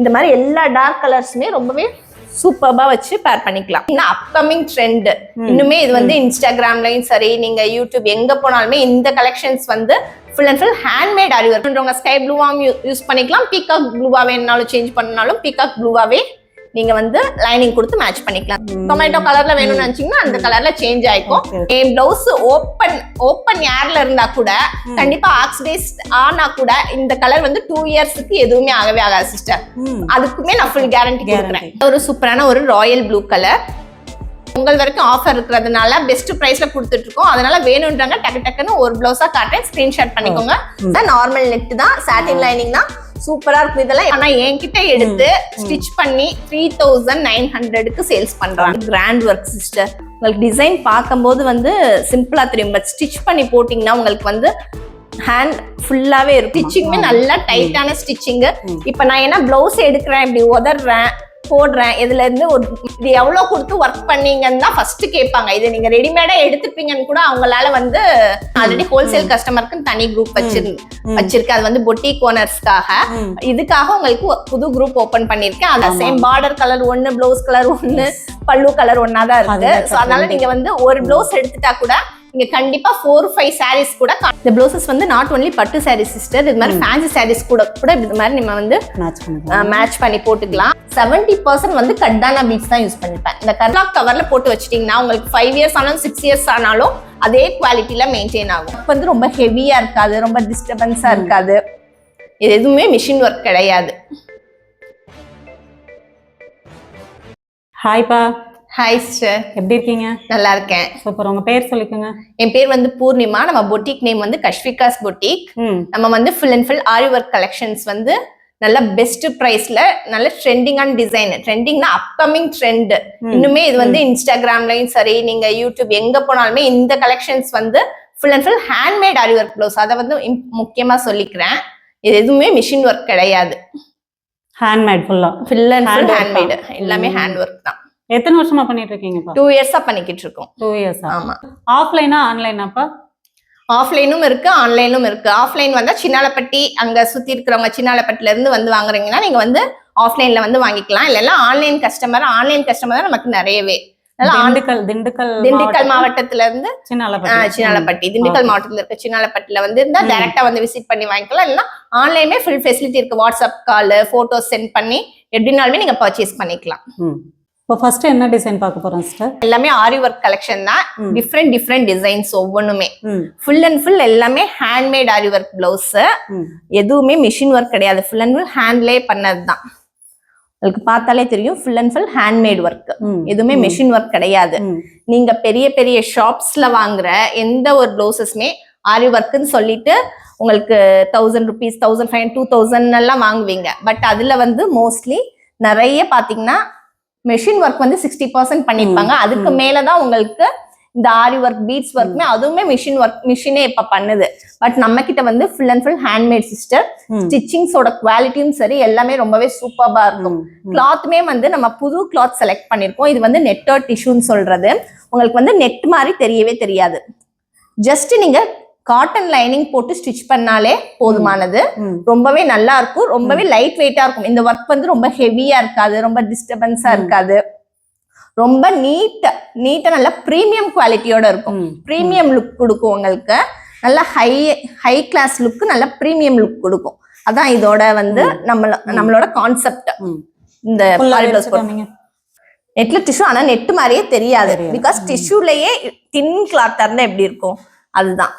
இந்த மாதிரி எல்லா டார்க் கலர்ஸுமே ரொம்பவே சூப்பர்பா வச்சு பேர் பண்ணிக்கலாம். இன்னும் அப்கமிங் ட்ரெண்ட் இன்னுமே இது வந்து இன்ஸ்டாகிராம்லயும் சரி நீங்க யூடியூப் எங்க போனாலுமே இந்த கலெக்ஷன்ஸ் வந்து full and full handmade aari work sky ப்ளூவாவும் use பண்ணிக்கலாம். பீகாக் ப்ளூவா வேணும்னாலும் சேஞ்ச் பண்ணாலும் பீகாக் ப்ளூவாவே நீங்க வந்து லைனிங் கொடுத்து மேட்ச் பண்ணிக்கலாம். டொமேட்டோ கலர்ல வேணும்னு நினைச்சீங்கன்னா அந்த கலர்ல சேஞ்ச் ஆயிக்கும். என் பிளவுஸ் ஓப்பன் ஓப்பன் ஏர்ல இருந்தா கூட கண்டிப்பா ஆக்சிடைஸ் ஆனா கூட இந்த கலர் வந்து டூ இயர்ஸ்க்கு எதுவுமே ஆகவே ஆகாது சிஸ்டர் அதுக்குமே நான் ஃபுல் கேரண்டி கொடுக்குறேன். ஒரு சூப்பரான ஒரு ராயல் ப்ளூ கலர் உங்கள் வரைக்கும் ஆஃபர் இருக்கிறதுனால பெஸ்ட் பிரைஸ்ல கொடுத்துட்டு இருக்கோம் அதனால வேணும்ன்றாங்க டக்கு டக்குன்னு ஒரு பிளவுஸா காட்டுறேன். ஸ்கிரீன்ஷாட் பண்ணிக்கோங்க. நார்மல் நெட் தான். சாட்டின் லைனிங் தான். சூப்பரா இருக்கும் இதெல்லாம். ஆனா என்கிட்ட எடுத்து ஸ்டிச் பண்ணி த்ரீ தௌசண்ட் நைன் ஹண்ட்ரடுக்கு சேல்ஸ் பண்றாங்க. கிராண்ட் ஒர்க் சிஸ்டர் உங்களுக்கு டிசைன் பார்க்கும்போது வந்து சிம்பிளா தெரியும். பட் ஸ்டிச் பண்ணி போட்டிங்கன்னா உங்களுக்கு வந்து ஹேண்ட் ஃபுல்லாவே இருக்கும். ஸ்டிச்சிங்குமே நல்லா டைட்டான ஸ்டிச்சிங்கு இப்போ நான் என்ன பிளவுஸ் எடுக்கிறேன் இப்படி உதறேன் போடுறேன். இதுல இருந்து ஒரு இது எவ்வளவு கொடுத்து ஒர்க் பண்ணீங்கன்னு தான் ஃபர்ஸ்ட் கேட்பாங்க. இது நீங்க ரெடிமேடா எடுத்துப்பீங்கன்னு கூட அவங்களால வந்து ஆல்ரெடி ஹோல்சேல் கஸ்டமருக்கு தனி குரூப் வச்சிரு வச்சிருக்கேன் அது வந்து பொட்டிக் ஓனர்ஸ்க்காக ம். இதுக்காக உங்களுக்கு புது குரூப் ஓபன் பண்ணிருக்கேன் அந்த சேம் பார்டர் கலர் ஒன்னு ப்ளவுஸ் கலர் ஒன்னு பல்லு கலர் ஒன்னா தான் இருக்கு ஸோ அதனால நீங்க வந்து ஒரு ப்ளவுஸ் எடுத்துட்டா கூட நீங்க கண்டிப்பா ஃபோர் ஃபைவ் சாரீஸ் கூட இந்த ப்ளவுசஸ் வந்து நாட் ஒன்லி பட்டு சாரீஸ் சிஸ்டர் இது மாதிரி ஃபேன்சி சாரீஸ் கூட கூட இது மாதிரி நம்ம வந்து மேட்ச் பண்ணிக்கலாம். மேட்ச் பண்ணி போட்டுக்கலாம். 70% பர்சன்ட் வந்து கட்டானா பீட்ஸ் தான் யூஸ் பண்ணிப்பேன். இந்த கர்லாக் கவர்ல போட்டு வச்சிட்டீங்கன்னா உங்களுக்கு ஃபைவ் இயர்ஸ் ஆனாலும் சிக்ஸ் இயர்ஸ் ஆனாலும் அதே குவாலிட்டியில மெயின்டைன் ஆகும். இப்ப வந்து ரொம்ப ஹெவியா இருக்காது ரொம்ப டிஸ்டர்பன்ஸா இருக்காது. இது எதுவுமே மிஷின் ஒர்க் கிடையாது. ஹாய்ப்பா ஹாய் சிஸ்டர் எப்படி இருக்கீங்க? நல்லா இருக்கேன். சூப்பர். உங்க பேர் சொல்லிக்கோங்க. என் பேர் வந்து பூர்ணிமா. நம்ம பொட்டிக் நேம் வந்து கஷ்விகாஸ் பொட்டிக் நம்ம வந்து full and full aari work collections வந்து நல்ல பெஸ்ட் ப்ரைஸ்ல நல்ல ட்ரெண்டிங்கான டிசைன் ட்ரெண்டிங்னா அப்கமிங் ட்ரெண்ட் இன்னுமே இது வந்து இன்ஸ்டாகிராம்லயும் சரி நீங்க யூடியூப் எங்க போனாலுமே இந்த கலெக்ஷன்ஸ் வந்து full and full handmade aari work blouse அதை வந்து முக்கியமா சொல்லிக்கிறேன். இது எதுவுமே மிஷின் ஒர்க் கிடையாது. ஹேண்ட்மேட் ஃபுல்லா ஃபுல் அண்ட் ஃபுல் ஹேண்ட்மேட். எல்லாமே. ஹேண்ட் ஒர்க் தான். எத்தனை வருஷமா பண்ணிட்டு இருக்கீங்கப்பா டூ இயர்ஸா பண்ணிக்கிட்டு இருக்கோம் டூ இயர்ஸா ஆமா. ஆஃப்லைனா ஆன்லைனாப்பா ஆஃப்லைனும் இருக்கு ஆன்லைனும் இருக்கு. ஆஃப்லைன் வந்தா சின்னாலப்பட்டி அங்க சுத்தி இருக்கிறவங்க சின்னாலப்பட்டில இருந்து வந்து வாங்குறீங்கன்னா நீங்க வந்து ஆஃப்லைன்ல வந்து வாங்கிக்கலாம். இல்லைன்னா ஆன்லைன் கஸ்டமர் ஆன்லைன் கஸ்டமர் தான் நமக்கு நிறையவே. திண்டுக்கல் திண்டுக்கல் திண்டுக்கல் மாவட்டத்துல? இருந்து சின்னாலப்பட்டி. திண்டுக்கல். மாவட்டத்துல இருக்க சின்னாலப்பட்டில வந்து இருந்தா. டைரக்டா வந்து விசிட் பண்ணி வாங்கிக்கலாம். இல்லைன்னா ஆன்லைன்ல ஃபுல் ஃபெசிலிட்டி இருக்கு. வாட்ஸ்அப் கால் போட்டோஸ் சென்ட் பண்ணி எப்படினாலுமே நீங்க பர்ச்சேஸ் பண்ணிக்கலாம். இப்போ ஃபர்ஸ்ட் என்ன டிசைன் பார்க்க போறோம் சிஸ்டர் எல்லாமே ஆரி ஒர்க் கலெக்ஷன் தான். டிஃப்ரெண்ட் டிஃப்ரெண்ட் டிசைன்ஸ் ஒவ்வொன்றுமே. ஃபுல் அண்ட் ஃபுல் எல்லாமே ஹேண்ட்மேட் ஆரி ஒர்க் பிளவுஸ் எதுவுமே மிஷின் ஒர்க் கிடையாது. ஃபுல் அண்ட் ஃபுல் ஹேண்ட்லேயே பண்ணது தான். உங்களுக்கு பார்த்தாலே தெரியும் full and full handmade work எதுவுமே மிஷின் ஒர்க் கிடையாது. நீங்க பெரிய பெரிய ஷாப்ஸ்ல வாங்குற எந்த ஒரு ப்ளவுசஸ்மே ஆரி ஒர்க்குன்னு சொல்லிட்டு உங்களுக்கு thousand rupees thousand five two thousand எல்லாம் வாங்குவீங்க. பட் அதுல வந்து மோஸ்ட்லி நிறைய பாத்தீங்கன்னா மெஷின் ஒர்க் வந்து சிக்ஸ்டி பர்சன்ட் பண்ணிருப்பாங்க அதுக்கு மேலதான் உங்களுக்கு இந்த ஆரி ஒர்க் பீட்ஸ் ஒர்க்குமே அதுவுமே மிஷின் ஒர்க் மிஷினே இப்ப பண்ணுது. பட் நம்ம கிட்ட வந்து full and full handmade sister ஸ்டிச்சிங்ஸோட குவாலிட்டியும் சரி எல்லாமே ரொம்பவே சூப்பர்பா இருக்கும். கிளாத்துமே வந்து நம்ம புது கிளாத் செலக்ட் பண்ணிருக்கோம். இது வந்து நெட்டர் டிஷ்யூன்னு சொல்றது. உங்களுக்கு வந்து நெட் மாதிரி தெரியவே தெரியாது. ஜஸ்ட் நீங்க காட்டன் லைனிங் போட்டு ஸ்டிச் பண்ணாலே போதுமானது. ரொம்பவே நல்லா இருக்கும் ரொம்பவே லைட் வெயிட்டா இருக்கும். இந்த ஒர்க் வந்து ரொம்ப ஹெவியா இருக்காது. ரொம்ப டிஸ்டர்பன்ஸா. இருக்காது. ரொம்ப நீட் நீட்டா நல்ல ப்ரீமியம் குவாலிட்டியோட இருக்கும். ப்ரீமியம் லுக் கொடுக்கும் உங்களுக்கு. நல்ல ஹை ஹை கிளாஸ் லுக் நல்ல ப்ரீமியம் லுக் கொடுக்கும். அதான் இதோட வந்து நம்மள நம்மளோட கான்செப்ட் இந்த நெட்ல டிஷ்யூ ஆனா நெட் மாதிரியே தெரியாது. பிகாஸ் டிஷ்யூலயே தின் கிளாத்தா இருந்தா எப்படி இருக்கும்? அதுதான்.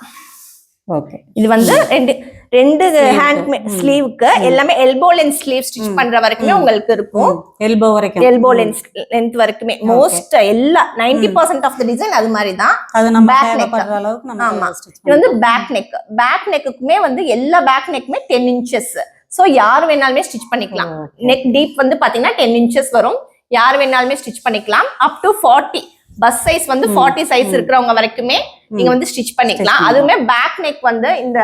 ஓகே இது வந்து ரெண்டு ரெண்டு. ஹேண்ட். ஸ்லீவுக்கு எல்லாமே எல்போ லென்த் ஸ்லீவ் ஸ்டிச். பண்ற வரைக்குமே. உங்களுக்கு இருக்கும் எல்போ வரைக்கும் எல்போ. லென்த் லென்த் வரைக்குமே. மோஸ்ட் எல்லா ninety. Percent of the design அது மாதிரி தான் அது நம்ம அளவுக்கு நம்ம ஆமா. இது வந்து. பேக் நெக் பேக் நெக்குக்குமே வந்து எல்லா பேக் நெக்குமே டென் இன்ச்சஸ் ஸோ யார் வேணாலுமே ஸ்டிச் பண்ணிக்கலாம். நெக் டீப் வந்து பாத்தீங்கன்னா டென் இன்ச்சஸ் வரும் யார் வேணாலுமே ஸ்டிச் பண்ணிக்கலாம் up to forty bust size வந்து ஃபார்ட்டி சைஸ். இருக்கிறவங்க வரைக்குமே நீங்க வந்து ஸ்டிச் பண்ணிக்கலாம். அதுவுமே பேக் நெக் வந்து இந்த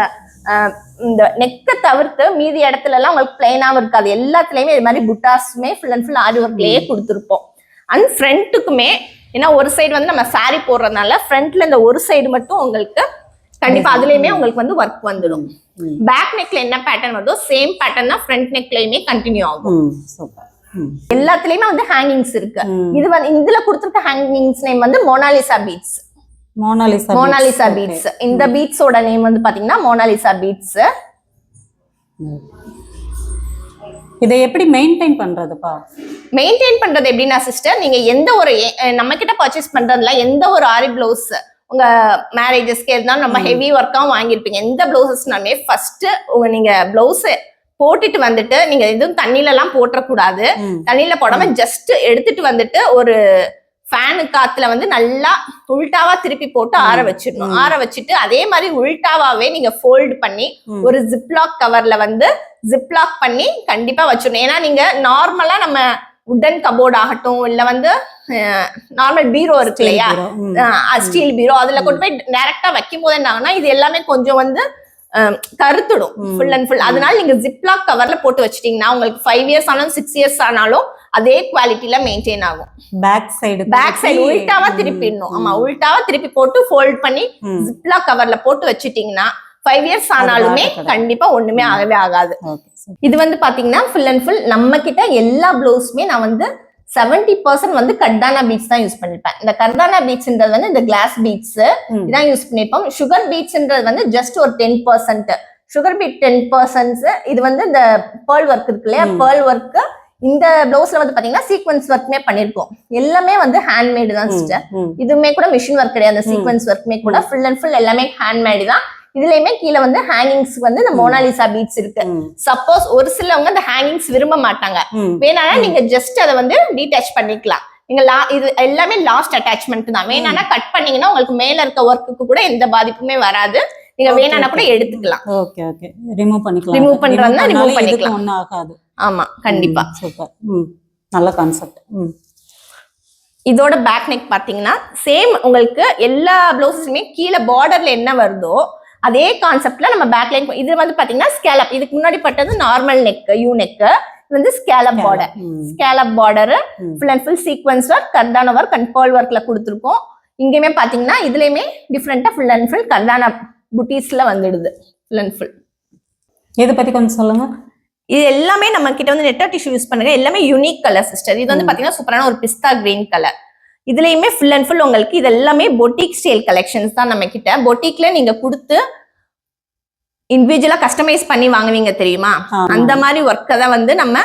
இந்த நெக்கை தவிர்த்து மீதி இடத்துல எல்லாம் உங்களுக்கு பிளைனாவும் இருக்காது. எல்லாத்துலயுமே இது மாதிரி புட்டாஸுமே ஃபுல் அண்ட் ஃபுல் ஆரி ஒர்க்லயே கொடுத்துருப்போம். அண்ட் ஃப்ரண்ட்டுக்குமே ஏன்னா ஒரு சைடு வந்து நம்ம saree போடுறதுனால ஃப்ரண்ட்ல இந்த ஒரு சைடு மட்டும் உங்களுக்கு கண்டிப்பா அதுலயுமே உங்களுக்கு வந்து ஒர்க் வந்துடும். பேக் நெக்ல என்ன பேட்டர்ன் வருதோ சேம் பேட்டர்ன் தான் ஃப்ரண்ட் நெக்லயுமே கண்டினியூ ஆகும். எல்லாத்துலயுமே வந்து ஹேங்கிங்ஸ் இருக்கு. இது வந்து இதுல கொடுத்துருக்க ஹேங்கிங்ஸ் நேம் வந்து Mona Lisa beads Mona Lisa Mona Lisa beads. இந்த பீட்ஸோட நேம் வந்து பாத்தீங்கன்னா மோனாலிசா பீட்ஸ். இதை எப்படி மெயின்டைன் பண்றதுப்பா? மெயின்டைன் பண்றது எப்படின்னா சிஸ்டர் நீங்க எந்த ஒரு நம்ம கிட்ட பர்ச்சேஸ் பண்றதுல எந்த ஒரு ஆரி பிளவுஸ் உங்க மேரேஜஸ்க்கு இருந்தாலும் நம்ம ஹெவி ஒர்க்காவும் வாங்கியிருப்பீங்க. எந்த பிளவுசஸ்னாலுமே ஃபர்ஸ்ட் உங்க நீங்க பிளவுஸ் போட்டுட்டு வந்துட்டு நீங்க எதுவும் தண்ணில எல்லாம் போட்டுறக்கூடாது. தண்ணியில போடாம ஜஸ்ட் எடுத்துட்டு வந்துட்டு ஒரு ஃபேனு காத்துல வந்து நல்லா உல்டாவா திருப்பி போட்டு ஆற வச்சிடணும். ஆற வச்சுட்டு அதே மாதிரி உல்டாவாவே நீங்க ஃபோல்ட் பண்ணி. ஒரு ஜிப்லாக் கவர்ல வந்து ஜிப்லாக் பண்ணி கண்டிப்பா வச்சிடணும் ஏன்னா நீங்க நார்மலா நம்ம உட்டன் கபோர்ட் ஆகட்டும் இல்ல வந்து நார்மல் பீரோ இருக்கு இல்லையா. ஸ்டீல் பீரோ அதுல கொண்டு போய் டைரக்டா வைக்கும் போது என்ன ஆகும்னா இது எல்லாமே கொஞ்சம் வந்து கருத்துடும் ம். ஃபுல் அண்ட் ஃபுல் அதனால நீங்க ஜிப்லாக் கவர்ல போட்டு வச்சிட்டீங்கன்னா உங்களுக்கு ஃபைவ் இயர்ஸ் ஆனாலும் சிக்ஸ் இயர்ஸ் ஆனாலும் அதே குவாலிட்டில மெயின்டைன் ஆகும். பேக் சைடு பேக் சைடு உல்டாவா திருப்பிடணும் ஆமா உல்டாவா திருப்பி போட்டு ஃபோல்ட் பண்ணி ஜிப்லாக் கவர்ல போட்டு வச்சிட்டீங்கன்னா ஃபைவ் இயர்ஸ் ஆனாலுமே. கண்டிப்பா ஒண்ணுமே ஆகவே ஆகாது. இது வந்து பாத்தீங்கன்னா ஃபுல் அண்ட் ஃபுல் நம்ம கிட்ட எல்லா பிளவுஸுமே நான் வந்து 70% பர்சன்ட் வந்து கர்தானா பீட்ஸ் தான் யூஸ் பண்ணிருப்பேன் இந்த கர்தானா பீட்ஸ்ன்றது வந்து இந்த கிளாஸ் பீட்ஸ் இதான் யூஸ் பண்ணிருப்போம் சுகர் பீட்ஸ்ன்றது வந்து ஜஸ்ட் ஒரு ten percent sugar bead ten percent இது வந்து இந்த பேர்ல் ஒர்க் இருக்கு இல்லையா. பேர்ல் ஒர்க் இந்த பிளவுஸ்ல வந்து பாத்தீங்கன்னா சீக்வன்ஸ் ஒர்க்குமே பண்ணிருக்கோம். எல்லாமே வந்து ஹேண்ட்மேடு தான் சிஸ்டர் இதுவுமே கூட மிஷின் ஒர்க் கிடையாது. சீக்வன்ஸ் ஒர்க்குமே கூட ஃபுல் அண்ட் ஃபுல் எல்லாமே ஹேண்ட்மேடு தான். இதுலயுமே கீழே வந்து ஹேங்கிங்ஸ் வந்து இந்த மோனாலிசா பீட்ஸ் இருக்கு. சப்போஸ் ஒரு சிலவங்க அந்த ஹேங்கிங்ஸ் விரும்ப மாட்டாங்க. வேணானா நீங்க ஜஸ்ட் அதை வந்து டீடாச் பண்ணிக்கலாம். நீங்க லா இது எல்லாமே லாஸ்ட் அட்டாச்மெண்ட் தான். வேணானா கட் பண்ணீங்கன்னா உங்களுக்கு மேல இருக்க ஒர்க்குக்கு கூட எந்த பாதிப்புமே வராது. நீங்க வேணானா கூட. எடுத்துக்கலாம். ஓகே ஓகே ரிமூவ் பண்ணிக்கலாம். Remove பண்றதுனா இதுக்கு பண்ணிக்கலாம். ஒண்ணும் ஆகாது. ஆமா கண்டிப்பா. சூப்பர் நல்ல கான்செப்ட் இதோட பேக் நெக் பாத்தீங்கன்னா சேம் உங்களுக்கு எல்லா பிளவுஸஸுமே கீழே பார்டர்ல என்ன வருதோ அதே கான்செப்ட்ல நம்ம பேக் லைன் இது வந்து பாத்தீங்கன்னா ஸ்கேலப் இதுக்கு முன்னாடி பட்டது நார்மல் நெக் யூ நெக் இது வந்து scallop border scallop border. Full and full sequence work கர்தான work and pearl ஒர்க்ல கொடுத்துருக்கோம். இங்கேயுமே பாத்தீங்கன்னா இதுலயுமே டிஃப்ரெண்டா ஃபுல் அண்ட் ஃபுல் கர்தானா புட்டீஸ்ல வந்துடுது. ஃபுல் அண்ட் ஃபுல் இதை பத்தி கொஞ்சம் சொல்லுங்க? இது எல்லாமே நம்ம கிட்ட வந்து நெட்டா டிஷ்யூ யூஸ் பண்ணுங்க எல்லாமே யூனிக் கலர் சிஸ்டர் இது வந்து. பாத்தீங்கன்னா சூப்பரான ஒரு பிஸ்தா கிரீன் கலர் இதுலயுமே ஃபுல் அண்ட் ஃபுல் உங்களுக்கு இது எல்லாமே பொட்டிக் ஸ்டைல் கலெக்ஷன்ஸ் தான் நம்ம கிட்ட பொட்டிக்ல நீங்க கொடுத்து இண்டிவிஜுவலா கஸ்டமைஸ் பண்ணி வாங்குவீங்க தெரியுமா. அந்த மாதிரி ஒர்க்கை தான் வந்து நம்ம.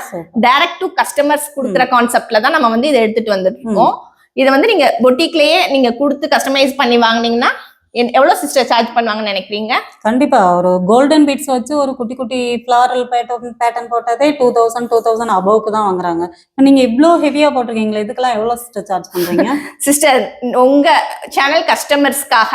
டைரக்ட் டு கஸ்டமர்ஸ் கொடுக்குற கான்செப்ட்ல தான் நம்ம வந்து இதை எடுத்துட்டு வந்துட்டு இருக்கோம். இதை வந்து நீங்க பொட்டிக்லயே நீங்க கொடுத்து கஸ்டமைஸ் பண்ணி வாங்குனீங்கன்னா எவ்வளவு சிஸ்டர் சார்ஜ் பண்ணுவாங்கன்னு நினைக்கிறீங்க? கண்டிப்பா. ஒரு கோல்டன் பீட்ஸ் வச்சு ஒரு குட்டி குட்டி ஃபிளாரல் பேட்டர்ன் பேட்டர்ன் போட்டதே டூ தௌசண்ட் டூ தௌசண்ட் அபவுக்கு தான் வாங்குறாங்க. நீங்க இவ்ளோ ஹெவியா போட்டிருக்கீங்களா இதுக்கெல்லாம் எவ்வளவு சிஸ்டர் சார்ஜ் பண்றீங்க? சிஸ்டர் உங்க சேனல் கஸ்டமர்ஸ்க்காக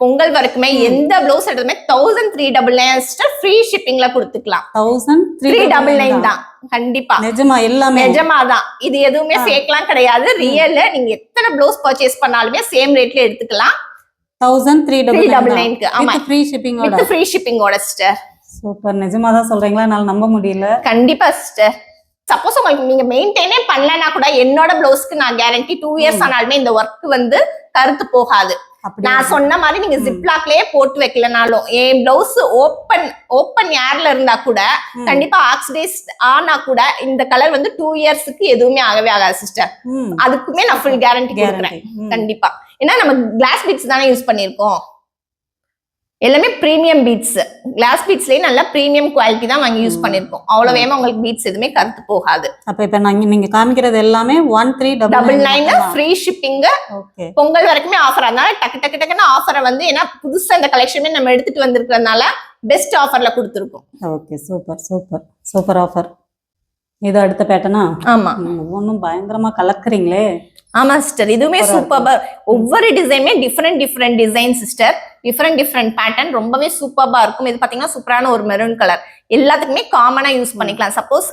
பொங்கல் வரைக்குமே எந்த blouse எடுத்துமே thousand three double nine free ஷிப்பிங்ல கொடுத்துக்கலாம். தௌசண்ட் த்ரீ டபுள் நைன் தான். கண்டிப்பா. நிஜமா எல்லாமே. நிஜமாதான். இது எதுவுமே ஆ. ஃபேக்லாம் கிடையாது. ரியல் நீங்க எத்தனை பிளவுஸ் பர்ச்சேஸ் பண்ணாலுமே சேம் ரேட்ல எடுத்துக்கலாம். Thousand three three double double நைன்க்கு ஆமா. ஃப்ரீ ஷிப்பிங்கோட ஃப்ரீ ஷிப்பிங்கோட சிஸ்டர் சூப்பர் நிஜமா தான் சொல்றீங்களா? என்னால நம்ப முடியல. கண்டிப்பா சிஸ்டர் சப்போஸ் உங்களுக்கு நீங்க மெயின்டைனே பண்ணலனா கூட என்னோட பிளவுஸ்க்கு நான் கேரண்டி டூ இயர்ஸ் ஆனாலுமே இந்த ஒர்க் வந்து கருத்து போகாது. நான் சொன்ன மாதிரி நீங்க. ஜிப்லாக்லயே போட்டு வைக்கலனாலும் என் பிளவுஸ் ஓப்பன் ஓப்பன் ஏர்ல இருந்தா கூட கண்டிப்பா ஆக்சிடைஸ் ஆனா கூட இந்த கலர் வந்து டூ இயர்ஸ்க்கு எதுவுமே ஆகவே ஆகாது சிஸ்டர் அதுக்குமே நான் ஃபுல் கேரண்டி கொடுக்குறேன். ம். கண்டிப்பா. ஏன்னா நம்ம கிளாஸ் பீட்ஸ் தானே யூஸ் பண்ணியிருக்கோம். எல்லாமே பிரீமியம் பீட்ஸ் கிளாஸ் பீட்ஸ்லயே நல்ல பிரீமியம் குவாலிட்டி தான் வாங்கி யூஸ். பண்ணிருக்கோம் அவ்வளவு வேகமா உங்களுக்கு பீட்ஸ் எதுவுமே கருத்து போகாது. அப்ப இப்ப நாங்க நீங்க காமிக்கிறது எல்லாமே one three double nine free shipping Pongal வரைக்குமே ஆஃபர் அதனால டக்கு டக்கு டக்குன்னு ஆஃபரை வந்து ஏன்னா புதுசா இந்த கலெக்ஷனுமே நம்ம எடுத்துட்டு வந்திருக்கிறதுனால பெஸ்ட் ஆஃபர்ல கொடுத்துருக்கோம். Okay super super super offer இது அடுத்த பேட்டர்னா ஆமா. ஒன்றும் பயங்கரமா கலக்குறீங்களே. ஆமா சிஸ்டர் இதுவுமே Super ஆ சூப்பரா ஒவ்வொரு டிசைனுமே different different design sister different different pattern ரொம்பவே சூப்பரா இருக்கும். இது பாத்தீங்கன்னா சூப்பரான ஒரு மெரூன் கலர் எல்லாத்துக்குமே காமனா யூஸ் பண்ணிக்கலாம். சப்போஸ்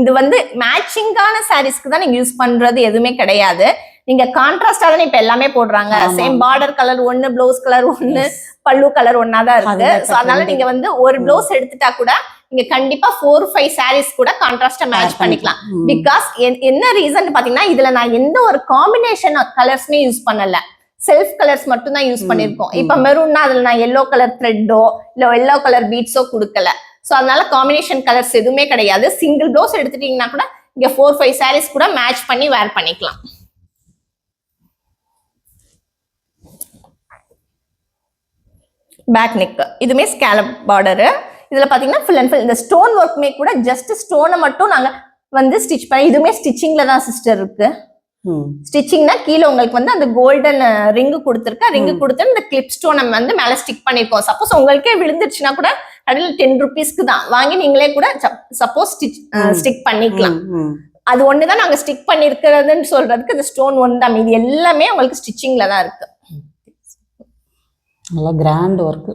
இது வந்து மேட்சிங்கான சாரீஸ்க்கு தான் நீங்க யூஸ் பண்றது எதுவுமே கிடையாது. நீங்க கான்ட்ராஸ்டா தானே இப்ப எல்லாமே போடுறாங்க. சேம் பார்டர் கலர் ஒன்னு ப்ளவுஸ் கலர் ஒன்னு பல்லு கலர் ஒன்னா தான் இருக்கு அதனால. நீங்க வந்து ஒரு. ப்ளவுஸ் எடுத்துட்டா கூட நீங்க கண்டிப்பா ஃபோர் ஃபைவ் சாரீஸ் கூட கான்ட்ராஸ்டா மேட்ச் பண்ணிக்கலாம். பிகாஸ் என்ன ரீசன் பாத்தீங்கன்னா இதுல நான் எந்த ஒரு காம்பினேஷன் கலர்ஸ்மே யூஸ் பண்ணல. செல்ஃப் கலர்ஸ் மட்டும் தான் யூஸ் பண்ணிருக்கோம். இப்ப மெரூன்னா அதுல நான் எல்லோ கலர் த்ரெட்டோ இல்ல எல்லோ கலர் பீட்ஸோ கொடுக்கல. சோ அதனால காம்பினேஷன் கலர்ஸ் எதுவுமே கிடையாது. சிங்கிள் ப்ளவுஸ் எடுத்துட்டீங்கன்னா கூட இங்க ஃபோர் ஃபைவ் சாரீஸ் கூட மேட்ச் பண்ணி வேர் பண்ணிக்கலாம். பேக் நெக் இதுமே ஸ்கேலப் பார்டரு இதுல பாத்தீங்கன்னா ஃபுல் அண்ட் ஃபுல் இந்த ஸ்டோன் ஒர்க்குமே கூட ஜஸ்ட் ஸ்டோனை மட்டும் நாங்க வந்து ஸ்டிச் பண்ணி இதுவுமே ஸ்டிச்சிங்ல தான் சிஸ்டர் இருக்கு. ஸ்டிச்சிங்னா கீழே உங்களுக்கு வந்து அந்த கோல்டன் ரிங்கு கொடுத்துருக்க. ரிங்கு. கொடுத்து இந்த கிளிப் ஸ்டோன் நம்ம வந்து மேல ஸ்டிக் பண்ணிருக்கோம். சப்போஸ் உங்களுக்கே விழுந்துருச்சுன்னா கூட கடையில் டென் ருபீஸ்க்கு தான். வாங்கி நீங்களே கூட சப்போஸ் ஸ்டிச். ஸ்டிக் பண்ணிக்கலாம். அது ஒண்ணுதான் நாங்க ஸ்டிக் பண்ணிருக்கிறதுன்னு சொல்றதுக்கு இந்த ஸ்டோன் ஒன்று தான் இது எல்லாமே உங்களுக்கு ஸ்டிச்சிங்ல தான் இருக்கு. நல்லா கிராண்ட் ஒர்க்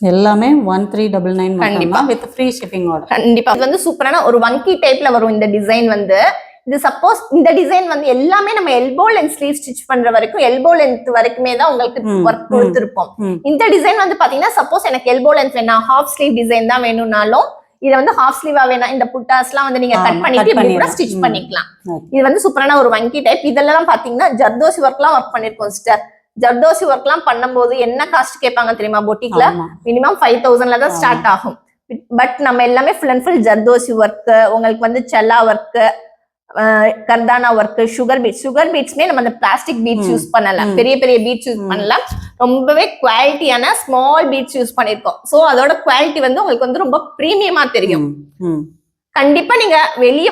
எல்லாமே ஒன் த்ரீ டபுள் நைன் கண்டிப்பா. வித் ஃப்ரீ ஷிப்பிங்கோட கண்டிப்பா இது வந்து சூப்பரான ஒரு வங்கி டைப்ல வரும் இந்த டிசைன் வந்து இது சப்போஸ் இந்த டிசைன் வந்து எல்லாமே நம்ம எல்போ லென்த் ஸ்லீவ் ஸ்டிச் பண்ற வரைக்கும் எல்போ லென்த் வரைக்குமே தான் உங்களுக்கு ஒர்க். கொடுத்துருப்போம். இந்த டிசைன் வந்து பாத்தீங்கன்னா சப்போஸ் எனக்கு எல்போ லென்த் வேணாம் ஹாஃப் ஸ்லீவ் டிசைன் தான் வேணும்னாலும் இதை வந்து ஹாஃப் ஸ்லீவா வேணாம் இந்த புட்டாஸ்லாம் வந்து நீங்க கட் பண்ணிட்டு இப்படி கூட. ஸ்டிச். பண்ணிக்கலாம். இது வந்து சூப்பரான ஒரு வங்கி டைப் இதெல்லாம் பாத்தீங்கன்னா ஜர்தோசி ஒர்க்லாம் ஒர்க் பண்ணிருக்கோம் சிஸ்டர் ஜர்தோசி ஒர்க்லாம் பண்ணும்போது என்ன காஸ்ட் கேட்பாங்க தெரியுமா பொட்டிக்ல. மினிமம் ஃபைவ் தௌசண்ட்ல தான் ஸ்டார்ட் ஆகும் பட் நம்ம எல்லாமே full and full zardozi work உங்களுக்கு வந்து செல்லா ஒர்க் கர்தானா ஒர்க் சுகர் பீட்ஸ் சுகர் பீட்ஸ்மே நம்ம அந்த பிளாஸ்டிக் பீட்ஸ். யூஸ் பண்ணல ம். பெரிய பெரிய பீட்ஸ் யூஸ் ம். பண்ணல ரொம்பவே குவாலிட்டியான ஸ்மால் பீட்ஸ் யூஸ் பண்ணிருக்கோம் சோ அதோட குவாலிட்டி வந்து உங்களுக்கு வந்து ரொம்ப பிரீமியமா தெரியும். கண்டிப்பா நீங்க வெளிய.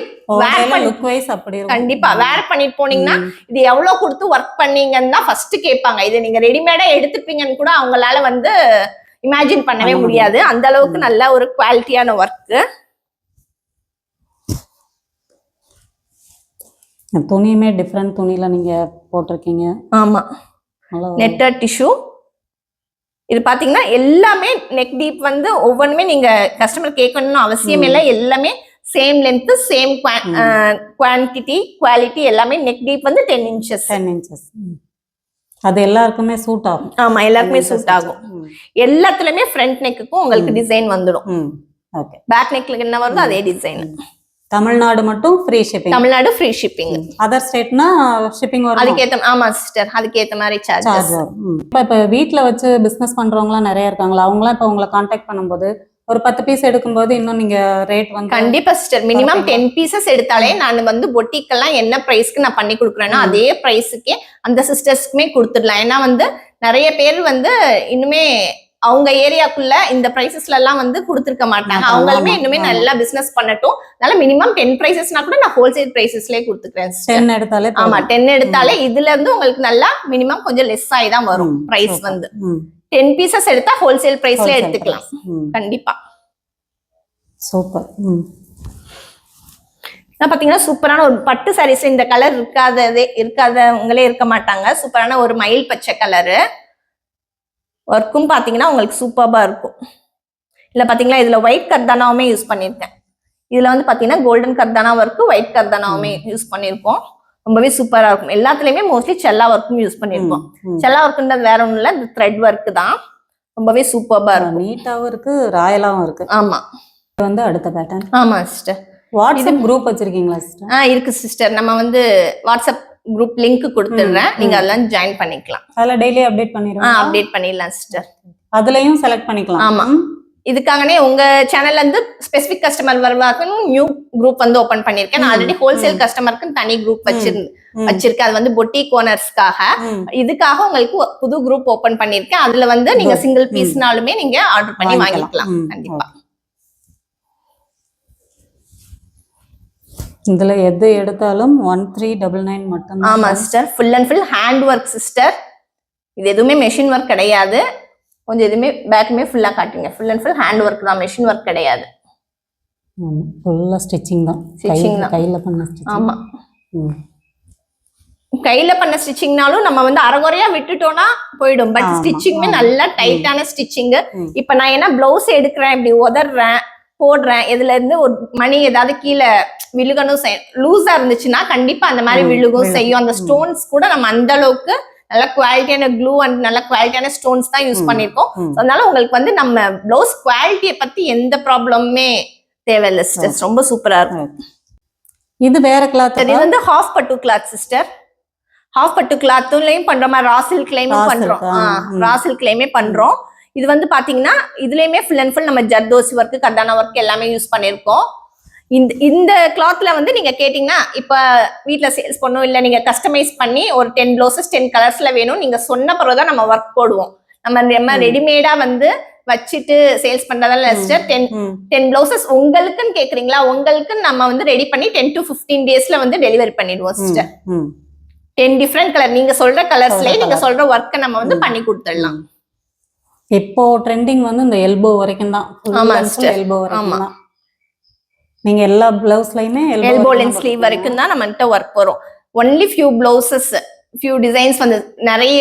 கண்டிப்பா வேர் பண்ணிட்டு போனீங்கன்னா. இது எவ்வளவு கொடுத்து ஒர்க் பண்ணீங்கன்னு தான் ஃபர்ஸ்ட் கேட்பாங்க. இது நீங்க ரெடிமேடா எடுத்துப்பீங்கன்னு கூட அவங்களால வந்து இமேஜின் பண்ணவே பண்ண முடியாது. அந்த அளவுக்கு நல்ல ஒரு குவாலிட்டியான ஒர்க் துணியுமே டிஃப்ரெண்ட் துணியில நீங்க போட்டிருக்கீங்க. ஆமா. நெட்டட் டிஷ்யூ இது பாத்தீங்கன்னா எல்லாமே நெக் டீப் வந்து ஒவ்வொன்றுமே நீங்க கஸ்டமர் கேட்கணும்னு அவசியம் இல்லை. எல்லாமே same length same quantity quality எல்லாமே நெக் டீப் வந்து டென் இன்ச்சஸ் டென் இன்ச்சஸ் அது எல்லாருக்குமே சூட் ஆகும். ஆமா எல்லாருக்குமே சூட் ஆகும். ம். எல்லாத்துலயுமே ஃப்ரண்ட் நெக்குக்கும் உங்களுக்கு டிசைன் வந்துடும். ம் ஓகே பேக் நெக்ல என்ன வருதோ அதே டிசைன் தமிழ்நாடு மட்டும் free shipping Tamil Nadu free shipping other ஸ்டேட்னா shipping வரும் அதுக்கேத்த ஆமா சிஸ்டர் அதுக்கேத்த மாதிரி சார்ஜ் இப்போ இப்போ வீட்டில் வச்சு பிஸ்னஸ் பண்றவங்கலாம் நிறைய இருக்காங்களா? அவங்களாம் இப்போ உங்களை காண்டாக்ட் பண்ணும்போது ஒரு பத்து பீஸ் எடுக்கும்போது இன்னும் நீங்க ரேட் வந்து கண்டிப்பா சிஸ்டர் மினிமம்? டென் பீசஸ் எடுத்தாலே நான் வந்து பொட்டிக்கெல்லாம் என்ன பிரைஸ்க்கு நான் பண்ணி கொடுக்குறேனோ ம். அதே பிரைஸுக்கே அந்த சிஸ்டர்ஸ்க்குமே கொடுத்துடலாம் ஏன்னா வந்து நிறைய பேர் வந்து இன்னுமே அவங்க ஏரியாக்குள்ள இந்த பிரைசஸ்ல எல்லாம் வந்து கொடுத்துருக்க மாட்டாங்க அவங்களுமே இன்னுமே. நல்லா பிசினஸ் பண்ணட்டும் அதனால மினிமம் டென் பிரைசஸ்னா கூட நான் ஹோல்சேல் பிரைசஸ்லயே கொடுத்துக்கிறேன். டென் எடுத்தாலே ஆமா. டென் எடுத்தாலே இதுல இருந்து உங்களுக்கு நல்லா மினிமம் கொஞ்சம் லெஸ் ஆகி தான் வரும் பிரைஸ். வந்து டென் பீசஸ் எடுத்தா ஹோல்சேல் பிரைஸ்ல எடுத்துக்கலாம். கண்டிப்பா. சூப்பர் பாத்தீங்கன்னா சூப்பரான ஒரு பட்டு சாரீஸ்ல இந்த கலர் இருக்காததே இருக்காதவங்களே இருக்க மாட்டாங்க. சூப்பரான ஒரு மயில் பச்சை கலரு ஒர்க்கும் பாத்தீங்கன்னா உங்களுக்கு சூப்பர்பா இருக்கும். இல்ல பாத்தீங்களா இதுல ஒயிட் கர்தானாவுமே யூஸ் பண்ணிருக்கேன். இதுல வந்து பாத்தீங்கன்னா கோல்டன் கர்தானா ஒர்க்கு ஒயிட் கர்தானாவுமே யூஸ் பண்ணிருக்கோம். ரொம்பவே சூப்பரா இருக்கும். எல்லாத்துலயுமே மோஸ்ட்லி செல்லா ஒர்க்கும் யூஸ் பண்ணிருக்கோம். செல்லா ஒர்க்குன்றது வேற ஒண்ணும் இல்ல இந்த த்ரெட் ஒர்க் தான். ரொம்பவே சூப்பர்பா இருக்கும். நீட்டாவும் இருக்கு ராயலாவும் இருக்கு. ஆமா. வந்து அடுத்த பேட்டர்ன் ஆமா சிஸ்டர் வாட்ஸ்அப் குரூப் வச்சிருக்கீங்களா சிஸ்டர் ஆ இருக்கு சிஸ்டர் நம்ம வந்து வாட்ஸ்அப் குரூப் லிங்க் கொடுத்துடுறேன். நீங்க. அதெல்லாம் ஜாயின் பண்ணிக்கலாம். அதுல டெய்லி அப்டேட் பண்ணிடுவோம்? அப்டேட் பண்ணிடலாம் சிஸ்டர் அதுலயும் செலக்ட் பண்ணிக்கலாம். ஆமா. இதுக்காகனே உங்க சேனல்ல இருந்து ஸ்பெசிபிக் கஸ்டமர் வருவாங்கன்னு நியூ குரூப் வந்து ஓபன் பண்ணிருக்கேன். நான் ஆல்ரெடி ஹோல்சேல். கஸ்டமருக்கு தனி குரூப் வச்சிருந்து ம். வச்சிருக்கேன். அது வந்து பொட்டிக் ஓனர்ஸ்க்காக ம். இதுக்காக உங்களுக்கு புது குரூப் ஓபன் பண்ணிருக்கேன். அதுல வந்து நீங்க. சிங்கிள் பீஸ்னாலுமே நீங்க ஆர்டர் பண்ணி வாங்கிக்கலாம். கண்டிப்பா. இதுல எது எடுத்தாலும் ஒன் த்ரீ டபுள் நைன் மட்டும் ஆமா sister full and full hand work sister இது எதுவுமே மெஷின் ஒர்க் கிடையாது. கொஞ்சம் எதுவுமே பேக்குமே ஃபுல்லா காட்டுங்க full and full hand work தான். மெஷின் ஒர்க் கிடையாது. ஃபுல்லா ஸ்டிச்சிங் தான். கையில- தான். கையில பண்ண ஸ்டிச்சிங் ஆமா. கையில பண்ண ஸ்டிச்சிங்னாலும் நம்ம வந்து அரைகுறையா விட்டுட்டோம்னா போயிடும். பட் ஸ்டிச்சிங்குமே. நல்லா டைட்டான ஸ்டிச்சிங் ம். இப்ப நான் என்ன பிளவுஸ் எடுக்கிறேன் இப்படி உதறேன் போடுறேன் இதுல இருந்து ஒரு மணி ஏதாவது கீழே விழுகணும் லூஸா இருந்துச்சுன்னா கண்டிப்பா அந்த மாதிரி விழுகும். செய்யும். அந்த. ஸ்டோன்ஸ் கூட நம்ம அந்த அளவுக்கு நல்ல குவாலிட்டியான க்ளூ அண்ட் நல்ல குவாலிட்டியான ஸ்டோன்ஸ் தான் யூஸ். பண்ணிருக்கோம். அதனால உங்களுக்கு வந்து நம்ம பிளவுஸ் குவாலிட்டியை பத்தி எந்த ப்ராப்ளமுமே தேவையில்லை சிஸ்டர் ரொம்ப சூப்பரா இருக்கும். இது வேற கிளாத் இது வந்து ஹாஃப் பட்டு கிளாத் சிஸ்டர் ஹாஃப் பட்டு கிளாத்துலயும் பண்றோம் ரா சில்க்லயுமே Raw பண்றோம். silk, ஆ, ம். ரா சில்க்லயுமே பண்றோம். இது வந்து பாத்தீங்கன்னா இதுலயுமே ஃபுல் அண்ட் ஃபுல் நம்ம ஜர்தோசி ஒர்க் கர்தானா ஒர்க் எல்லாமே யூஸ் பண்ணிருக்கோம். இந்த இந்த கிளாத்ல வந்து நீங்க கேட்டீங்கன்னா இப்ப வீட்ல சேல்ஸ் பண்ணும் இல்ல நீங்க கஸ்டமைஸ் பண்ணி ஒரு டென் ப்ளவுசஸ் டென் கலர்ஸ்ல வேணும் நீங்க சொன்ன பிறகுதான் நம்ம ஒர்க் போடுவோம் நம்ம நம்ம. ரெடிமேடா வந்து வச்சுட்டு சேல்ஸ் பண்றதால சிஸ்டர் டென் டென் பிளவுசஸ் உங்களுக்குன்னு கேக்குறீங்களா உங்களுக்குன்னு நம்ம வந்து ரெடி பண்ணி டென் டு ஃபிஃப்டீன் டேஸ்ல வந்து டெலிவரி பண்ணிடுவோம் சிஸ்டர் டென் டிஃப்ரெண்ட் கலர் நீங்க சொல்ற கலர்ஸ்லயே நீங்க. சொல்ற ஒர்க்கை நம்ம வந்து. பண்ணி கொடுத்துடலாம் இப்போ ட்ரெண்டிங் வந்து இந்த எல்போ வரைக்கும் தான் ஆமா. எல்போ வரைக்கும். தான் நீங்க எல்லா பிளவுஸ்லயுமே எல்போ லென்த் ஸ்லீவ் வரைக்கும் தான் நம்மகிட்ட ஒர்க் வரும். Only few blouses few designs வந்து நிறைய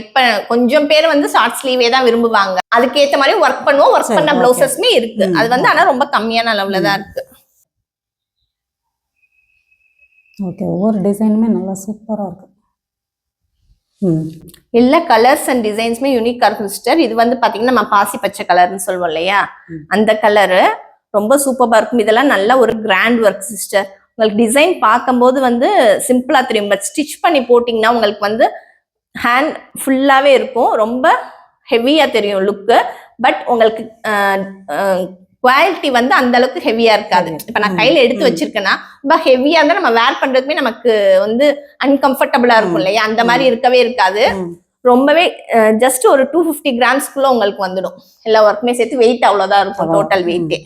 இப்ப கொஞ்சம் பேர் வந்து ஷார்ட் ஸ்லீவே தான் விரும்புவாங்க. அதுக்கேத்த மாதிரி ஒர்க் பண்ணுவோம் ஒர்க் பண்ண. பிளவுசஸ்மே இருக்கு. அது வந்து ஆனா ரொம்ப கம்மியான அளவுல தான் இருக்கு. ஓகே ஒவ்வொரு டிசைனுமே நல்லா சூப்பரா இருக்கு. எல்லா கலர்ஸ் அண்ட் டிசைன்ஸுமே யூனிக்கா இருக்கும் சிஸ்டர் இது வந்து பாத்தீங்கன்னா நம்ம பாசி பச்சை கலர்னு சொல்லுவோம் இல்லையா. அந்த கலரு ரொம்ப சூப்பரா இருக்கும். இதெல்லாம் நல்ல ஒரு கிராண்ட் ஒர்க் சிஸ்டர் உங்களுக்கு டிசைன் பார்க்கும்போது வந்து சிம்பிளா தெரியும். பட் ஸ்டிச் பண்ணி போட்டிங்கன்னா உங்களுக்கு வந்து ஹேண்ட் ஃபுல்லாவே இருக்கும். ரொம்ப ஹெவியா தெரியும் லுக்கு பட் உங்களுக்கு குவாலிட்டி வந்து அந்த அளவுக்கு ஹெவியா இருக்காது. இப்ப நான் கையில எடுத்து. வச்சிருக்கேன்னா ரொம்ப ஹெவியா இருந்தா நம்ம வேர் பண்றதுக்குமே நமக்கு வந்து அன்கம்ஃபர்டபுளா இருக்கும். இல்லையா? அந்த மாதிரி இருக்கவே இருக்காது. ரொம்பவே ஜஸ்ட் ஒரு டூ ஃபிஃப்டி கிராம்ஸ்க்குள்ள உங்களுக்கு வந்துடும். எல்லா ஒர்க்குமே சேர்த்து வெயிட் அவ்வளவுதான் இருக்கும். டோட்டல் வெயிட்டே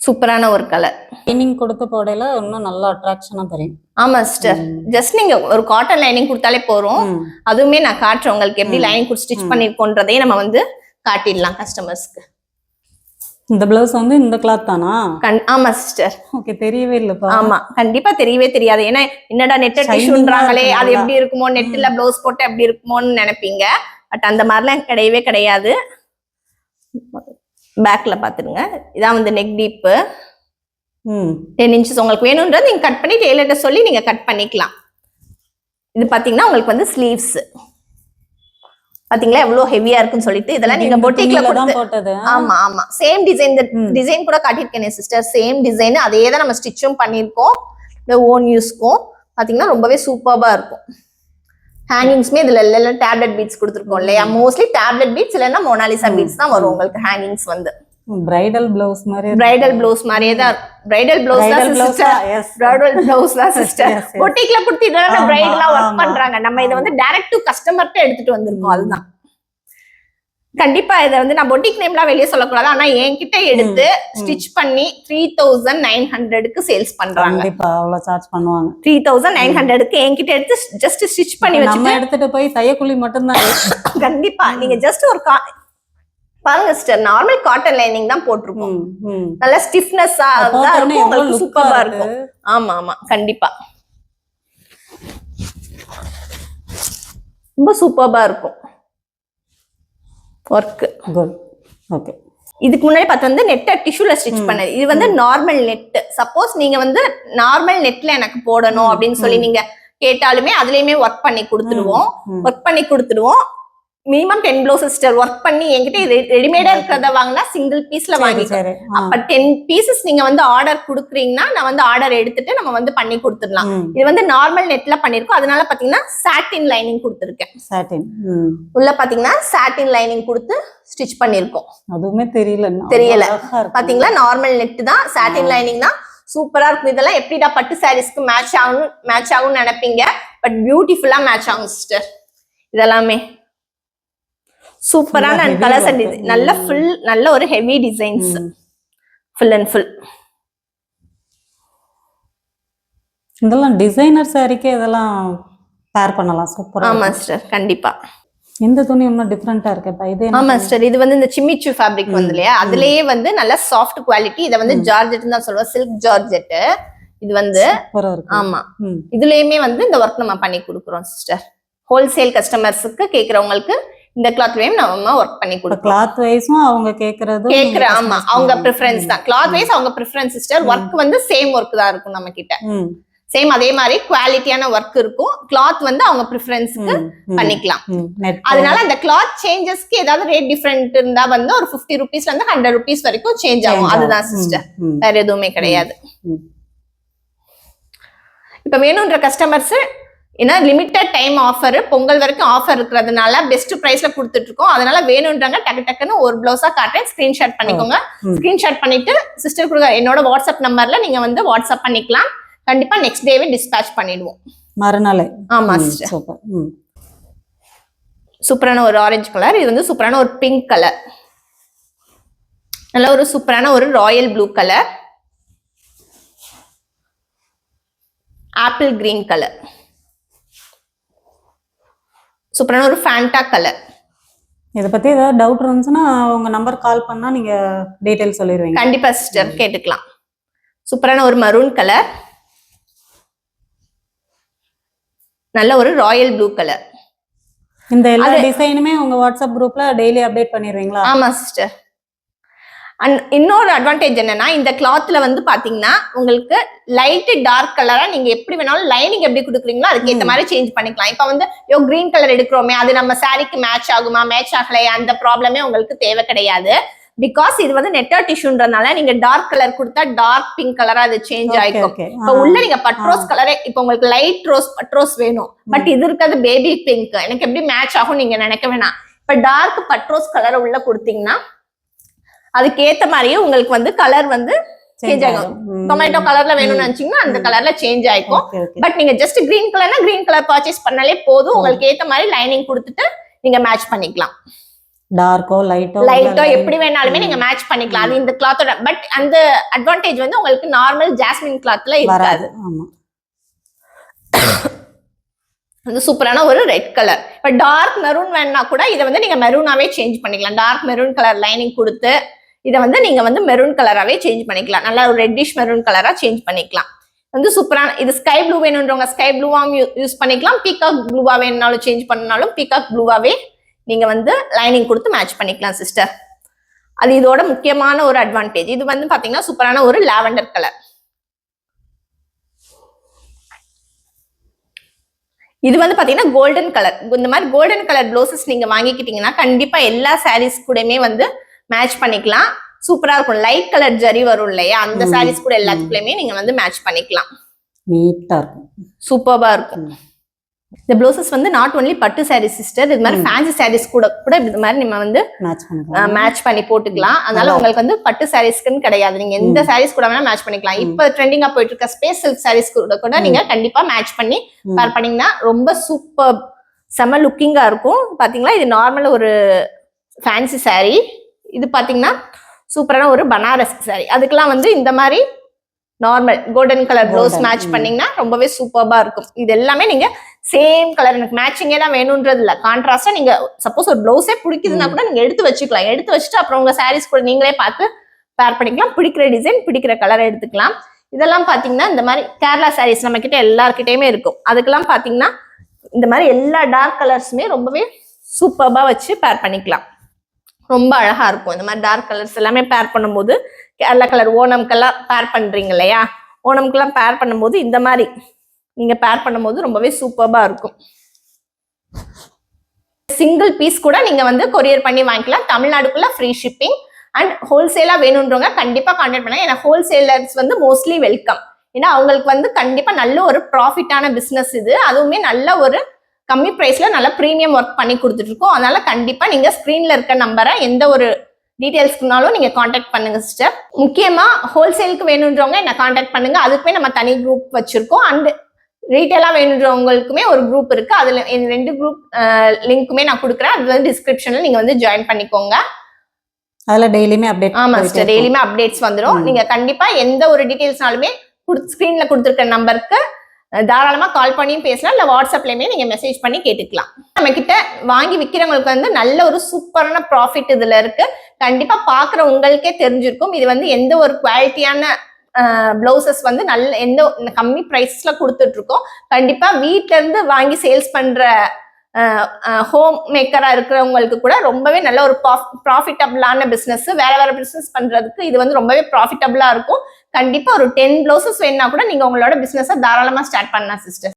சூப்பரான ஒரு கலர் லைனிங் கொடுத்து போடையில இன்னும் நல்லா அட்ராக்ஷனா தெரியும். ஆமா சிஸ்டர் ஜஸ்ட் நீங்க ஒரு காட்டன் லைனிங் கொடுத்தாலே போறோம். அதுவுமே நான் காட்டுறேன் உங்களுக்கு எப்படி. லைனிங் கொடுத்து ஸ்டிச் ம். பண்ணிருக்கோன்றதே நம்ம வந்து காட்டிடலாம் கஸ்டமர்ஸ்க்கு இந்த பிளவுஸ் வந்து இந்த கிளாத் தானா? ஆமா சிஸ்டர் ஓகே தெரியவே இல்லப்பா. ஆமா கண்டிப்பா தெரியவே தெரியாது. ஏன்னா என்னடா நெட் டிஷ்யூன்றாங்களே அது. எப்படி இருக்குமோ நெட்ல பிளவுஸ் போட்டு எப்படி இருக்குமோன்னு நினைப்பீங்க. பட் அந்த மாதிரிலாம் கிடையவே கிடையாது. பேக்ல பாத்துருங்க இதான் வந்து நெக் டீப்பு ம். டென் இன்ச்சஸ் உங்களுக்கு வேணும்ன்றது நீங்க கட் பண்ணி டெய்லர்கிட்ட சொல்லி நீங்க கட் பண்ணிக்கலாம். இது பாத்தீங்கன்னா உங்களுக்கு வந்து ஸ்லீவ்ஸ் பாத்தீங்களா? எவ்வளவு ஹெவியா இருக்குன்னு சொல்லிட்டு இதெல்லாம் நீங்க பொட்டிக்ல போட்டது. ஆமா ஆமா. சேம் டிசைன் இந்த. டிசைன் கூட காட்டியிருக்கேன் சிஸ்டர் சேம் டிசைன் அதே தான் நம்ம ஸ்டிச்சும் பண்ணியிருக்கோம். இந்த ஓன் யூஸ்க்கும் பாத்தீங்கன்னா ரொம்பவே சூப்பர்பா இருக்கும். ஹேங்கிங்ஸ்மே இதுல எல்லாம் டேப்லெட் பீட்ஸ் கொடுத்துருக்கோம் இல்லையா? மோஸ்ட்லி டேப்லெட் பீட்ஸ் இல்லைன்னா மொனாலிசா. பீட்ஸ் தான் வரும் உங்களுக்கு ஹேங்கிங்ஸ் வந்து. பிரைடல் பிளவுஸ் மாதிரி பிரைடல் ப்ளவுஸ் மாதிரியே தான் பிரைடல் ப்ளவுஸ் பிரைடல் தான் சிஸ்டர் பிரைடல் ப்ளவுஸ் தான் சிஸ்டர். பொட்டிக்ல கொடுத்து இதெல்லாம் ஆமா, பிரைடெல்லாம் ஒர்க். பண்றாங்க. நம்ம இதை வந்து டைரக்ட் டு கஸ்டமர்ட்ட எடுத்துட்டு வந்திருக்கோம். அதுதான். கண்டிப்பா இதை வந்து நான் பொட்டிக் நேம்லாம் வெளியே சொல்லக்கூடாது. ஆனா என்கிட்ட எடுத்து ஸ்டிச் பண்ணி த்ரீ தௌசண்ட் நைன் ஹண்ட்ரடுக்கு சேல்ஸ் பண்றாங்க. கண்டிப்பா அவ்வளவு சார்ஜ் பண்ணுவாங்க. த்ரீ தௌசண்ட் நைன் ஹண்ட்ரடுக்கு என்கிட்ட எடுத்து ஜஸ்ட் ஸ்டிச் பண்ணி வச்சுட்டு எடுத்துட்டு போய் தையக்கூலி மட்டும்தான். கண்டிப்பா நீங்க ஜஸ்ட் ஒரு கா பாருங்க சிஸ்டர் நார்மல் காட்டன் லைனிங் தான் போட்டிருக்கோம். நல்ல ஸ்டிஃப்னஸா தான் இருக்கும் உங்களுக்கு சூப்பரா இருக்கு. இருக்கும். ஆமா ஆமா கண்டிப்பா. ரொம்ப சூப்பர்பா இருக்கும். ஒர்க் குட் ஓகே இதுக்கு முன்னாடி பார்த்து வந்து நெட்டை டிஷ்யூல ஸ்டிச் பண்ணது. இது வந்து நார்மல் நெட் சப்போஸ் நீங்க வந்து நார்மல் நெட்ல எனக்கு போடணும் அப்படின்னு சொல்லி. நீங்க கேட்டாலுமே அதுலயுமே ஒர்க் பண்ணி கொடுத்துடுவோம். ஒர்க் பண்ணி கொடுத்துடுவோம். Minimum ten blouse sister work பண்ணி என்கிட்ட ரெடிமேடா இருக்கிறத வாங்கினா சிங்கிள் பீஸ்ல சரி, வாங்கி சரி. ஆ. அப்ப டென் பீசஸ் நீங்க வந்து ஆர்டர் குடுக்குறீங்கன்னா நான் வந்து ஆர்டர் எடுத்துட்டு நம்ம வந்து பண்ணி கொடுத்துடலாம். இது வந்து நார்மல் நெட்ல பண்ணிருக்கோம். அதனால பாத்தீங்கன்னா சாட்டின் லைனிங் கொடுத்துருக்கேன். ம். உள்ள பாத்தீங்கன்னா சாட்டின் லைனிங் கொடுத்து ஸ்டிச் பண்ணிருக்கோம். அதுவுமே தெரியல. தெரியல. பாத்தீங்களா? நார்மல் நெட் தான். சாட்டின் லைனிங் தான். சூப்பரா இருக்கும். இதெல்லாம் எப்படிடா பட்டு சாரீஸ்க்கு மேட்ச் ஆகும் மேட்ச் ஆகும்னு நினைப்பீங்க. பட் பியூட்டிஃபுல்லா மேட்ச் ஆகும் சிஸ்டர் இதெல்லாமே. சூப்பரான heavy கலர்ஸ் அண்ட். நல்ல. ஃபுல் நல்ல ஒரு heavy designs. Full and full இதெல்லாம் டிசைனர் சாரிக்கே இதெல்லாம் பேர் பண்ணலாம் சூப்பரா ஆமா. சிஸ்டர் கண்டிப்பா இந்த துணி இன்னும் டிஃப்ரெண்டா இருக்குப்பா இது ஆமா? சிஸ்டர் இது வந்து இந்த சிம்மிச்சு ஃபேப்ரிக் வந்து இல்லையா. அதுலயே வந்து நல்ல சாஃப்ட் குவாலிட்டி இதை வந்து. ஜார்ஜெட் தான் சொல்லுவோம் சில்க் ஜார்ஜெட் இது வந்து ஆமா. இதுலயுமே வந்து இந்த ஒர்க் நம்ம பண்ணி கொடுக்குறோம் சிஸ்டர் ஹோல்சேல் கஸ்டமர்ஸுக்கு கேக்குறவங்களுக்கு இந்த கிளாத்லயும் நம்ம ஒர்க் பண்ணி கொடுக்குறோம் கிளாத் வைஸும் அவங்க கேக்குறது கேக்குற ஆமா அவங்க ப்ரிஃபரன்ஸ் தான் கிளாத் வைஸ் அவங்க ப்ரிஃபரன்ஸ் சிஸ்டர். ஒர்க் வந்து சேம் ஒர்க் தான் இருக்கும் நம்ம கிட்ட சேம் அதே மாதிரி குவாலிட்டியான ஒர்க் இருக்கும் கிளாத் வந்து அவங்க ப்ரிஃபரன்ஸ்க்கு பண்ணிக்கலாம். அதனால அந்த கிளாத் சேஞ்சஸ்க்கு ஏதாவது ரேட் டிஃபரெண்ட் இருந்தா வந்து ஒரு 50 ருபீஸ்ல இருந்து ஹண்ட்ரட் ருபீஸ் வரைக்கும் சேஞ்ச் ஆகும் அதுதான். சிஸ்டர். வேற எதுவுமே கிடையாது. இப்போ வேணுன்ற கஸ்டமர்ஸ் ஏன்னா லிமிட்டட் டைம் ஆஃபர் பொங்கல் வரைக்கும் ஆஃபர் இருக்கிறதுனால பெஸ்ட் ப்ரைஸ்ல கொடுத்துட்டு இருக்கோம் அதனால வேணுன்றவங்க டக்கு டக்குன்னு ஒரு பிளவுஸா காட்டுறேன். ஸ்கிரீன்ஷாட் பண்ணிக்கோங்க. ஸ்கிரீன்ஷாட் பண்ணிட்டு சிஸ்டர் கொடுக்க என்னோட வாட்ஸ்அப் நம்பர்ல நீங்க வந்து வாட்ஸ்அப் பண்ணிக்கலாம். கண்டிப்பா நெக்ஸ்ட் டேவே டிஸ்பேச் பண்ணிடுவோம். மறுநாளே. ஆமா சிஸ்டர் சூப்பரான ஒரு ஆரஞ்சு கலர் இது வந்து சூப்பரான ஒரு பிங்க் கலர் நல்ல ஒரு சூப்பரான ஒரு royal blue colour apple green colour சூப்பரான ஒரு ஃபேண்டா கலர் இதை பத்தி ஏதாவது டவுட் இருந்துச்சுன்னா உங்க நம்பர் கால் பண்ணா நீங்க டீடைல் சொல்லிடுவீங்க கண்டிப்பா சிஸ்டர் கேட்டுக்கலாம். சூப்பரான ஒரு மரூன் கலர் நல்ல ஒரு ராயல் ப்ளூ கலர் இந்த எல்லா டிசைனுமே உங்க வாட்ஸ்அப் குரூப்ல டெய்லி அப்டேட் பண்ணிடுவீங்களா ஆமா சிஸ்டர் அண்ட் இன்னொரு அட்வான்டேஜ் என்னன்னா இந்த கிளாத்ல வந்து பாத்தீங்கன்னா உங்களுக்கு லைட் டார்க் கலரா நீங்க எப்படி வேணாலும் லைனிங் எப்படி கொடுக்குறீங்களோ அதுக்கு ஏத்த மாதிரி சேஞ்ச் பண்ணிக்கலாம். இப்ப வந்து யோ கிரீன் கலர் எடுக்கிறோமே அது நம்ம சாரிக்கு மேட்ச் ஆகுமா மேட்ச் ஆகலையா அந்த ப்ராப்ளமே உங்களுக்கு தேவை கிடையாது. பிகாஸ் இது வந்து நெட்டர் டிஷ்யூன்றதுனால நீங்க டார்க் கலர் கொடுத்தா டார்க் பிங்க் கலரா அது சேஞ்ச் ஆயிக்கும். இப்ப உள்ள நீங்க பட்ரோஸ் கலரே இப்ப உங்களுக்கு லைட் ரோஸ் பட்ரோஸ் வேணும். பட் இது இருக்கிறது பேபி பிங்க் எனக்கு எப்படி மேட்ச் ஆகும் நீங்க நினைக்க வேணாம். இப்ப டார்க் பட்ரோஸ் கலர் உள்ள கொடுத்தீங்கன்னா அதுக்கு ஏத்த மாதிரியே உங்களுக்கு வந்து கலர் வந்து சேஞ்ச் ஆகும். டொமேட்டோ கலர்ல வேணும்னு நினைச்சீங்கன்னா அந்த கலர்ல சேஞ்ச் ஆயிக்கும். பட் நீங்க ஜஸ்ட் கிரீன் கலர்னா கிரீன் கலர் பர்ச்சேஸ் பண்ணாலே போதும். உங்களுக்கு ஏத்த மாதிரி லைனிங் கொடுத்துட்டு நீங்க மேட்ச் பண்ணிக்கலாம். டார்க்கோ லைட்டோ லைட்டோ எப்படி வேணாலுமே நீங்க மேட்ச் பண்ணிக்கலாம். அது இந்த கிளாத்தோட பட் அந்த அட்வான்டேஜ் வந்து உங்களுக்கு நார்மல் ஜாஸ்மின் கிளாத்ல இருக்காது. ஆமா. வந்து சூப்பரான ஒரு ரெட் கலர் இப்போ டார்க் மெரூன் வேணா கூட இதை வந்து நீங்க மெரூனாவே சேஞ்ச் பண்ணிக்கலாம். டார்க் மெரூன் கலர் லைனிங் கொடுத்து இதை வந்து நீங்க வந்து மெரூன் கலராகவே சேஞ்ச் பண்ணிக்கலாம். நல்லா ஒரு ரெட்டிஷ் மெரூன் கலரா சேஞ்ச் பண்ணிக்கலாம். வந்து சூப்பரான இது ஸ்கை ப்ளூ வேணுன்றவங்க ஸ்கை ப்ளூவாகவும் யூஸ் பண்ணிக்கலாம். பீகாக் ப்ளூவா வேணுனாலும் சேஞ்ச் பண்ணாலும் பீகாக் ப்ளூவாவே நீங்க வந்து லைனிங் கொடுத்து மேட்ச் பண்ணிக்கலாம் சிஸ்டர் அது இதோட முக்கியமான ஒரு அட்வான்டேஜ் இது வந்து பாத்தீங்கன்னா சூப்பரான ஒரு லாவெண்டர் கலர் இது வந்து பாத்தீங்கன்னா கோல்டன் கலர் இந்த மாதிரி கோல்டன் கலர் ப்ளவுசஸ் நீங்க வாங்கிக்கிட்டீங்கன்னா கண்டிப்பா எல்லா சாரீஸ் கூடயுமே வந்து மேட்ச் பண்ணிக்கலாம். சூப்பரா இருக்கும். லைட் கலர் ஜரி வரும் இல்லையா? அந்த சாரீஸ் கூட எல்லாத்துக்குள்ளயுமே நீங்க வந்து மேட்ச் பண்ணிக்கலாம். நீட்டா இருக்கும். சூப்பர்பா இருக்கும். இந்த ப்ளவுசஸ் வந்து நாட் ஒன்லி பட்டு சாரீஸ் சிஸ்டர் இது மாதிரி. ஃபேன்சி சாரீஸ் கூட கூட இது மாதிரி நம்ம வந்து மேட்ச் பண்ணி போட்டுக்கலாம். அதனால உங்களுக்கு வந்து பட்டு சாரீஸ்க்குன்னு கிடையாது. நீங்க எந்த சாரீஸ் கூட வேணா மேட்ச் பண்ணிக்கலாம். இப்ப ட்ரெண்டிங்கா போயிட்டு இருக்க ஸ்பேஸ் சில்க் சாரீஸ் கூட கூட. நீங்க கண்டிப்பா மேட்ச் பண்ணி. பேர் பண்ணீங்கன்னா ரொம்ப சூப்பர் செம லுக்கிங்கா இருக்கும். பாத்தீங்களா? இது நார்மல் ஒரு ஃபேன்சி saree. இது பாத்தீங்கன்னா சூப்பரான ஒரு பனாரஸ் saree. அதுக்கெல்லாம் வந்து இந்த மாதிரி normal golden colour blouse match. பண்ணீங்கன்னா ரொம்பவே சூப்பர்பா இருக்கும். இது எல்லாமே நீங்க சேம் கலர் எனக்கு மேட்சிங்கே தான் வேணும்ன்றது இல்ல. கான்ட்ராஸ்டா நீங்க சப்போஸ் ஒரு ப்ளவுஸே பிடிக்குதுன்னா. கூட நீங்க எடுத்து வச்சுக்கலாம். எடுத்து வச்சுட்டு அப்புறம் உங்க சாரீஸ் கூட நீங்களே பார்த்து பேர் பண்ணிக்கலாம். பிடிக்கிற டிசைன் பிடிக்கிற கலர் எடுத்துக்கலாம். இதெல்லாம் பாத்தீங்கன்னா இந்த மாதிரி கேரளா சாரீஸ் நம்ம கிட்ட எல்லார்கிட்டயுமே இருக்கும். அதுக்கெல்லாம் பாத்தீங்கன்னா இந்த மாதிரி எல்லா டார்க் கலர்ஸுமே ரொம்பவே சூப்பர்பா வச்சு பேர் பண்ணிக்கலாம். ரொம்ப அழகா இருக்கும். இந்த மாதிரி டார்க் கலர்ஸ் எல்லாமே பேர் பண்ணும்போது கேரளா கலர் ஓணம்க்கெல்லாம் பேர் பண்றீங்க இல்லையா? ஓணம்க்கெல்லாம் பேர் பண்ணும்போது இந்த மாதிரி நீங்க பேர் பண்ணும்போது ரொம்பவே சூப்பர்பா இருக்கும். சிங்கிள் பீஸ் கூட நீங்க வந்து கொரியர் பண்ணி வாங்கிக்கலாம். தமிழ்நாடுக்குள்ள ஃப்ரீ ஷிப்பிங் அண்ட் ஹோல்சேலா வேணுன்றவங்க கண்டிப்பா கான்டாக்ட் பண்ணுங்க ஏன்னா ஹோல்சேலர்ஸ் வந்து மோஸ்ட்லி வெல்கம் ஏன்னா அவங்களுக்கு வந்து கண்டிப்பா நல்ல ஒரு ப்ராஃபிட்டான பிஸ்னஸ் இது. அதுவுமே நல்ல ஒரு கம்மி பிரைஸ்ல நல்ல ப்ரீமியம் ஒர்க் பண்ணி கொடுத்துட்டு இருக்கோம் அதனால கண்டிப்பா நீங்க ஸ்கிரீன்ல இருக்க நம்பரை எந்த ஒரு டீடைல்ஸ்க்குனாலும் நீங்க காண்டாக்ட் பண்ணுங்க சிஸ்டர் முக்கியமா ஹோல்சேலுக்கு வேணுன்றவங்க என்ன காண்டாக்ட் பண்ணுங்க. அதுக்குமே நம்ம தனி குரூப் வச்சிருக்கோம். அண்ட் ரீட்டைலா வேணுன்றவங்களுக்குமே ஒரு குரூப் இருக்கு. அதுல இந்த ரெண்டு குரூப் லிங்க்குமே நான் கொடுக்குறேன். அது வந்து டிஸ்கிரிப்ஷன்ல நீங்க வந்து ஜாயின் பண்ணிக்கோங்க. அதுல டெய்லியுமே அப்டேட் ஆமா சிஸ்டர் டெய்லியுமே அப்டேட்ஸ் வந்துடும் ம். நீங்க கண்டிப்பா எந்த ஒரு டீடைல்ஸ்னாலுமே ஸ்கிரீன்ல கொடுத்துருக்க நம்பருக்கு தாராளமாக கால் பண்ணியும் பேசலாம். இல்லை வாட்ஸ்அப்லேயுமே நீங்கள் மெசேஜ் பண்ணி கேட்டுக்கலாம். நம்ம கிட்ட வாங்கி விற்கிறவங்களுக்கு வந்து நல்ல ஒரு சூப்பரான ப்ராஃபிட் இதில் இருக்கு. கண்டிப்பாக பார்க்குற உங்களுக்கே தெரிஞ்சிருக்கும். இது வந்து எந்த ஒரு குவாலிட்டியான பிளவுசஸ் வந்து நல்ல எந்த கம்மி ப்ரைஸில் கொடுத்துட்ருக்கோம். கண்டிப்பாக வீட்டிலேருந்து வாங்கி சேல்ஸ் பண்ணுற ஹோம் மேக்கராக இருக்கிறவங்களுக்கு கூட ரொம்பவே நல்ல ஒரு ப்ராஃபிட்டபிளான பிஸ்னஸ் வேற வேற பிஸ்னஸ் பண்றதுக்கு இது வந்து ரொம்பவே ப்ராஃபிட்டபிளா இருக்கும். கண்டிப்பா ஒரு டென் ப்ளவுசஸ் வேணும்னா கூட நீங்க உங்களோட பிசினஸை தாராளமா ஸ்டார்ட் பண்ணலாம் சிஸ்டர்